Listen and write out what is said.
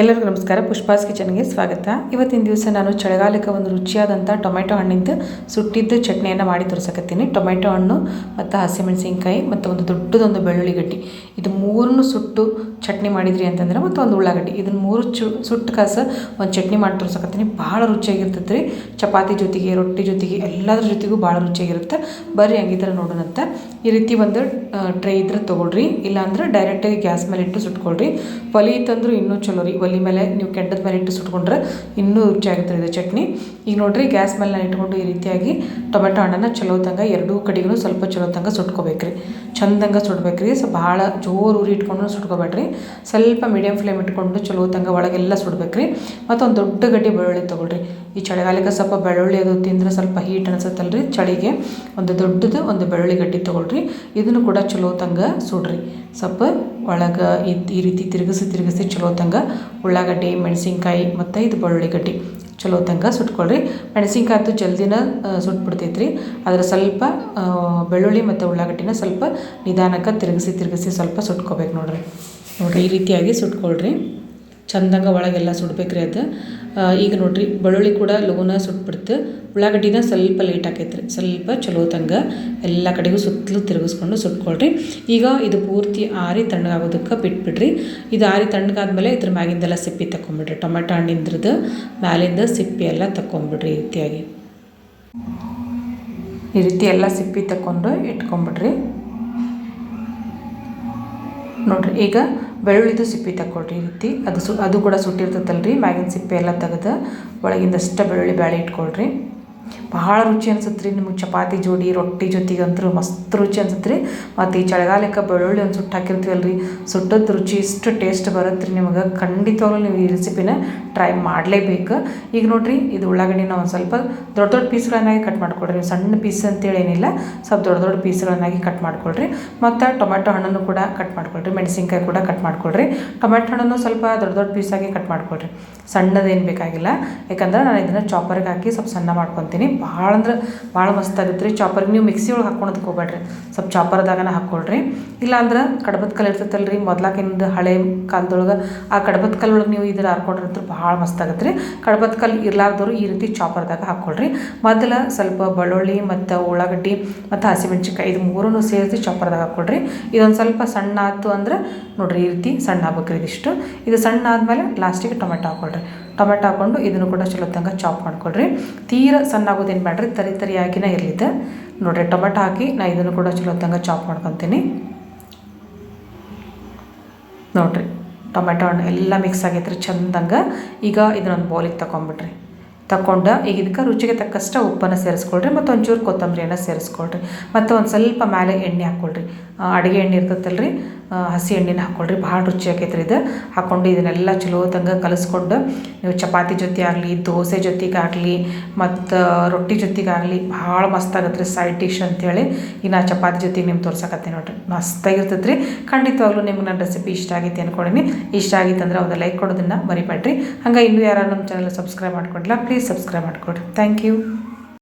ಎಲ್ಲರಿಗೂ ನಮಸ್ಕಾರ. ಪುಷ್ಪಾಸ್ ಕಿಚನ್ಗೆ ಸ್ವಾಗತ. ಇವತ್ತಿನ ದಿವಸ ನಾನು ಚಳಿಗಾಲಕ್ಕೆ ಒಂದು ರುಚಿಯಾದಂಥ ಟೊಮೆಟೊ ಹಣ್ಣಿಂದ ಸುಟ್ಟಿದ್ದು ಚಟ್ನಿಯನ್ನು ಮಾಡಿ ತೋರಿಸಕತ್ತೀನಿ. ಟೊಮೆಟೊ ಹಣ್ಣು ಮತ್ತು ಹಸಿಮೆಣಸಿನ್ಕಾಯಿ ಮತ್ತು ಒಂದು ದೊಡ್ಡದೊಂದು ಬೆಳ್ಳುಳ್ಳಿ ಗಡ್ಡಿ. ಇದು ಮೂರನ್ನು ಸುಟ್ಟು ಚಟ್ನಿ ಮಾಡಿದ್ರಿ ಅಂತಂದ್ರೆ ಮತ್ತು ಒಂದು ಉಳ್ಳಾಗಡ್ಡಿ. ಇದನ್ನು ಮೂರು ಚು, ಸುಟ್ಟು ಕಾಸು ಒಂದು ಚಟ್ನಿ ಮಾಡಿ ತೋರಿಸಕತ್ತೀನಿ. ಭಾಳ ರುಚಿಯಾಗಿರ್ತೈತೆ ರೀ ಚಪಾತಿ ಜೊತೆಗೆ, ರೊಟ್ಟಿ ಜೊತೆಗೆ, ಎಲ್ಲದ್ರ ಜೊತೆಗೂ ಭಾಳ ರುಚಿಯಾಗಿರುತ್ತೆ. ಬರ್ರಿ ಹಂಗಿದ್ರೆ ನೋಡೋಣಂತ. ಈ ರೀತಿ ಒಂದು ಟ್ರೈ ಇದ್ರೆ ತೊಗೊಳ್ರಿ. ಇಲ್ಲಾಂದ್ರೆ ಡೈರೆಕ್ಟಾಗಿ ಗ್ಯಾಸ್ ಮೇಲೆ ಇಟ್ಟು ಸುಟ್ಕೊಳ್ರಿ. ಪಲಿ ಇತ್ತಂದ್ರೂ ಇನ್ನೂ ಚಲೋ ರೀ. ಒಲಿ ಮೇಲೆ ನೀವು ಕೆಂಡದ ಮೇಲೆ ಇಟ್ಟು ಸುಟ್ಕೊಂಡ್ರೆ ಇನ್ನೂ ರುಚಿಯಾಗುತ್ತೆ ಇದು ಚಟ್ನಿ. ಈಗ ನೋಡ್ರಿ ಗ್ಯಾಸ್ ಮೇಲೆ ನಾನು ಇಟ್ಕೊಂಡು ಈ ರೀತಿಯಾಗಿ ಟೊಮೆಟೊ ಹಣ್ಣನ್ನು ಚಲೋ ತಂಗ, ಎರಡೂ ಕಡೆಗೂ ಸ್ವಲ್ಪ ಚಲೋ ತಂಗ ಸುಟ್ಕೋಬೇಕ್ರಿ. ಚಂದಂಗ ಸುಡ್ಬೇಕ್ರಿ ಸೊ ಭಾಳ ಜೋರು ಉರಿ ಇಟ್ಕೊಂಡು ಸುಟ್ಕೋಬೇಡ್ರಿ. ಸ್ವಲ್ಪ ಮೀಡಿಯಮ್ ಫ್ಲೇಮ್ ಇಟ್ಕೊಂಡು ಚಲೋ ತಂಗ ಒಳಗೆಲ್ಲ ಸುಡ್ಬೇಕ್ರಿ. ಮತ್ತು ಒಂದು ದೊಡ್ಡ ಗಡ್ಡೆ ಬೆಳ್ಳುಳ್ಳಿ ತೊಗೊಳ್ರಿ. ಈ ಚಳಿಗಾಲಕ್ಕೆ ಸ್ವಲ್ಪ ಬೆಳ್ಳುಳ್ಳಿ ಅದು ತಿಂದ್ರೆ ಸ್ವಲ್ಪ ಹೀಟ್ ಅನಿಸುತ್ತಲ್ರಿ. ಚಳಿಗೆ ಒಂದು ದೊಡ್ಡದು ಒಂದು ಬೆಳ್ಳುಳ್ಳಿ ಗಡ್ಡೆ ತೊಗೊಳ್ರಿ. ಇದನ್ನು ಕೂಡ ಚಲೋ ತಂಗ ಸುಡ್ರಿ. ಸ್ವಲ್ಪ ಒಳಗೆ ಈ ರೀತಿ ತಿರುಗಿಸಿ ತಿರುಗಿಸಿ ಚಲೋ ತಂಗ ಉಳ್ಳಾಗಡ್ಡಿ, ಮೆಣಸಿನ್ಕಾಯಿ ಮತ್ತು ಇದು ಬೆಳ್ಳುಳ್ಳಿ ಗಡ್ಡಿ ಚಲೋ ತಂಗ ಸುಟ್ಕೊಳ್ರಿ. ಮೆಣಸಿನ್ಕಾಯಿ ಜಲ್ದಿನ ಸುಟ್ಬಿಡ್ತೈತೆ ರೀ ಆದರೆ ಸ್ವಲ್ಪ ಬೆಳ್ಳುಳ್ಳಿ ಮತ್ತು ಉಳ್ಳಾಗಡ್ಡಿನ ಸ್ವಲ್ಪ ನಿಧಾನಕ್ಕೆ ತಿರುಗಿಸಿ ತಿರುಗಿಸಿ ಸ್ವಲ್ಪ ಸುಟ್ಕೋಬೇಕು ನೋಡ್ರಿ. ನೋಡಿರಿ, ಈ ರೀತಿಯಾಗಿ ಸುಟ್ಕೊಳ್ರಿ. ಚಂದಂಗ ಒಳಗೆಲ್ಲ ಸುಡ್ಬೇಕ್ರಿ ಅದು. ಈಗ ನೋಡ್ರಿ, ಬೆಳ್ಳುಳ್ಳಿ ಕೂಡ ಲಘುನ ಸುಟ್ಬಿಡ್ತು. ಉಳ್ಳಾಗಡ್ಡಿನ ಸ್ವಲ್ಪ ಲೇಟ್ ಆಕೈತೆ ರೀ ಸ್ವಲ್ಪ ಚಲೋ ತಂಗ ಎಲ್ಲ ಕಡೆಗೂ ಸುತ್ತಲೂ ತಿರುಗಿಸ್ಕೊಂಡು ಸುಟ್ಕೊಳ್ರಿ. ಈಗ ಇದು ಪೂರ್ತಿ ಆರಿ ತಣ್ಣಗಾಗೋದಕ್ಕೆ ಬಿಟ್ಬಿಡ್ರಿ. ಇದು ಆರಿ ತಣ್ಣಗಾದ್ಮೇಲೆ ಇದ್ರ ಮ್ಯಾಗಿಂದೆಲ್ಲ ಸಿಪ್ಪಿ ತಗೊಂಬಿಡ್ರಿ ಟೊಮೆಟೊ ಹಣ್ಣಿಂದ್ರದ್ದು ಮ್ಯಾಲಿಂದ ಸಿಪ್ಪಿ ಎಲ್ಲ ತಗೊಂಬಿಡ್ರಿ ಈ ರೀತಿಯಾಗಿ. ಈ ರೀತಿ ಎಲ್ಲ ಸಿಪ್ಪಿ ತಗೊಂಡು ಇಟ್ಕೊಂಬಿಡ್ರಿ. ನೋಡಿರಿ, ಈಗ ಬೆಳ್ಳುಳ್ಳಿದು ಸಿಪ್ಪೆ ತಗೊಳ್ರಿ ಈ ರೀತಿ. ಅದು ಸು ಅದು ಕೂಡ ಸುಟ್ಟಿರ್ತೈತಲ್ರಿ, ಮ್ಯಾಗಿನ ಸಿಪ್ಪೆ ಎಲ್ಲ ತೆಗೆದು ಒಳಗಿಂದಷ್ಟು ಬೆಳ್ಳುಳ್ಳಿ ಬ್ಯಾಳಿ ಇಟ್ಕೊಳ್ರಿ. ಭಾಳ ರುಚಿ ಅನ್ಸುತ್ತೆ ರೀ ನಿಮಗೆ ಚಪಾತಿ ಜೋಡಿ, ರೊಟ್ಟಿ ಜೊತೆಗಂತೂ ಮಸ್ತ್ ರುಚಿ ಅನ್ಸುತ್ತೆ ರೀ ಮತ್ತು ಈ ಚಳಿಗಾಲಕ್ಕೆ ಬೆಳ್ಳುಳ್ಳಿ ಒಂದು ಸುಟ್ಟು ಹಾಕಿರ್ತೀವಲ್ಲ ರೀ ರುಚಿ ಇಷ್ಟು ಟೇಸ್ಟ್ ಬರುತ್ತೆ ರೀ ನಿಮಗೆ. ಖಂಡಿತವಾಗ್ಲೂ ನೀವು ಈ ರೆಸಿಪಿನ ಟ್ರೈ ಮಾಡಲೇಬೇಕು. ಈಗ ನೋಡಿರಿ, ಇದು ಉಳ್ಳಾಗಡ್ಡಿನ ಒಂದು ಸ್ವಲ್ಪ ದೊಡ್ಡ ದೊಡ್ಡ ಪೀಸ್ಗಳನ್ನಾಗಿ ಕಟ್ ಮಾಡ್ಕೊಳ್ರಿ ಸಣ್ಣ ಪೀಸ್ ಅಂತೇಳಿ ಏನಿಲ್ಲ, ಸ್ವಲ್ಪ ದೊಡ್ಡ ದೊಡ್ಡ ಪೀಸ್ಗಳನ್ನಾಗಿ ಕಟ್ ಮಾಡ್ಕೊಳ್ರಿ ಮತ್ತು ಟೊಮೆಟೊ ಹಣ್ಣನ್ನು ಕೂಡ ಕಟ್ ಮಾಡ್ಕೊಳ್ರಿ ಮೆಣಸಿನ್ಕಾಯಿ ಕೂಡ ಕಟ್ ಮಾಡ್ಕೊಳ್ರಿ ಟೊಮೆಟೊ ಹಣ್ಣನ್ನು ಸ್ವಲ್ಪ ದೊಡ್ಡ ದೊಡ್ಡ ಪೀಸಾಗಿ ಕಟ್ ಮಾಡ್ಕೊಳ್ರಿ ಸಣ್ಣದೇನು ಬೇಕಾಗಿಲ್ಲ. ಯಾಕಂದ್ರೆ ನಾನು ಇದನ್ನು ಚಾಪರ್ಗೆ ಹಾಕಿ ಸ್ವಲ್ಪ ಸಣ್ಣ ಮಾಡ್ಕೊತೀನಿ. ಭಾಳ ಅಂದ್ರೆ ಭಾಳ ಮಸ್ತ್ ಆಗುತ್ತೆ ರೀ. ಚಾಪರ್ಗೆ ನೀವು ಮಿಕ್ಸಿ ಒಳಗೆ ಹಾಕ್ಕೊಳೋದಕ್ಕೆ ಹೋಗ್ಬೇಡ್ರಿ. ಸ್ವಲ್ಪ ಚಾಪರ್ದಾಗನ ಹಾಕ್ಕೊಳ್ರಿ. ಇಲ್ಲಾಂದ್ರೆ ಕಡಬದ ಕಲ್ಲು ಇರ್ತೈತಲ್ಲ ರೀ, ಮೊದ್ಲಾಕಿಂದ ಹಳೆ ಕಾಲದೊಳಗೆ ಆ ಕಡ್ಬದ ಕಲ್ಲೊಳಗೆ ನೀವು ಇದ್ರ ಹಾಕ್ಕೊಂಡ್ರೆ ಭಾಳ ಮಸ್ತ್ ಆಗುತ್ತೆ ರೀ. ಕಡಬದ ಕಲ್ಲು ಇರ್ಲಾರ್ದವರು ಈ ರೀತಿ ಚಾಪರ್ದಾಗ ಹಾಕ್ಕೊಳ್ರಿ. ಮೊದಲು ಸ್ವಲ್ಪ ಬೆಳ್ಳುಳ್ಳಿ ಮತ್ತು ಉಳ್ಳಾಗಡ್ಡಿ ಮತ್ತು ಹಸಿಮೆಣ್ಸಿನ್ಕಾಯಿ ಇದು ಮೂರನ್ನು ಸೇರಿಸಿ ಚಾಪರ್ದಾಗ ಹಾಕ್ಕೊಳ್ರಿ. ಇದೊಂದು ಸ್ವಲ್ಪ ಸಣ್ಣ ಆಯ್ತು ಅಂದ್ರೆ ನೋಡಿರಿ ಈ ರೀತಿ ಸಣ್ಣ ಆಗ್ಬೇಕ್ರಿ ಇದಿಷ್ಟು. ಇದು ಸಣ್ಣ ಆದಮೇಲೆ ಲಾಸ್ಟಿಗೆ ಟೊಮೆಟೊ ಹಾಕ್ಕೊಳ್ರಿ. ಟೊಮೆಟೊ ಹಾಕ್ಕೊಂಡು ಇದನ್ನು ಕೂಡ ಚಲೋ ತಂಗ ಚಾಪ್ ಮಾಡ್ಕೊಳ್ರಿ. ತೀರ ಸಣ್ಣ ಆಗೋದೇನು ಬೇಡ್ರಿ ತರಿ ತರಿಯಾಗಿನೇ ಇರಲಿದೆ. ನೋಡಿರಿ, ಟೊಮೆಟೊ ಹಾಕಿ ನಾ ಇದನ್ನು ಕೂಡ ಚಲೋ ಚಾಪ್ ಮಾಡ್ಕೊತೀನಿ. ನೋಡಿರಿ ಟೊಮೆಟೊ ಹಣ್ಣು ಎಲ್ಲ ಮಿಕ್ಸ್ ಆಗೈತ್ರಿ, ಚಂದಂಗೆ. ಈಗ ಇದನ್ನೊಂದು ಬೌಲಿಗೆ ತಗೊಂಬಿಡ್ರಿ. ತಗೊಂಡು ಈಗ ಇದಕ್ಕೆ ರುಚಿಗೆ ತಕ್ಕಷ್ಟು ಉಪ್ಪನ್ನು ಸೇರಿಸ್ಕೊಳ್ರಿ ಮತ್ತು ಒಂಚೂರು ಕೊತ್ತಂಬರಿಯನ್ನು ಸೇರಿಸ್ಕೊಳ್ರಿ. ಮತ್ತು ಒಂದು ಸ್ವಲ್ಪ ಮೇಲೆ ಎಣ್ಣೆ ಹಾಕ್ಕೊಳ್ರಿ ಅಡುಗೆ ಎಣ್ಣೆ ಇರ್ತೈತಲ್ಲ ರೀ ಹಸಿ ಎಣ್ಣೆನ ಹಾಕ್ಕೊಳ್ರಿ ಭಾಳ ರುಚಿ ಆಕೈತೆ ರೀ ಇದು. ಹಾಕ್ಕೊಂಡು ಇದನ್ನೆಲ್ಲ ಚಲೋ ತಂಗ ಕಲಿಸ್ಕೊಂಡು, ನೀವು ಚಪಾತಿ ಜೊತೆ ಆಗಲಿ, ದೋಸೆ ಜೊತೆಗಾಗಲಿ ಮತ್ತು ರೊಟ್ಟಿ ಜೊತೆಗಾಗಲಿ ಭಾಳ ಮಸ್ತ್ ಆಗತ್ತೆ ರೀ ಸೈಡ್ ಡಿಶ್ ಅಂತೇಳಿ. ಇನ್ನು ಚಪಾತಿ ಜೊತೆಗೆ ನಿಮ್ಗೆ ತೋರ್ಸಕತ್ತೆ ನೋಡ್ರಿ. ಮಸ್ತಾಗಿರ್ತೈತೆ ರೀ ಖಂಡಿತವಾಗ್ಲೂ ನಿಮ್ಗೆ ನನ್ನ ರೆಸಿಪಿ ಇಷ್ಟ ಆಗೈತೆ ಅಂದ್ಕೊಂಡಿನಿ ಇಷ್ಟ ಆಗಿತ್ತಂದ್ರೆ ಒಂದು ಲೈಕ್ ಕೊಡೋದನ್ನು ಮರಿಬೇಡ್ರಿ. ಹಂಗೆ ಇನ್ನೂ ಯಾರು ನಮ್ಮ ಚಾನಲ್ ಸಬ್ಸ್ಕ್ರೈಬ್ ಮಾಡ್ಕೊಂಡಿಲ್ಲ ಪ್ಲೀಸ್ ಸಬ್ಸ್ಕ್ರೈಬ್ ಮಾಡ್ಕೊಡ್ರಿ. Thank you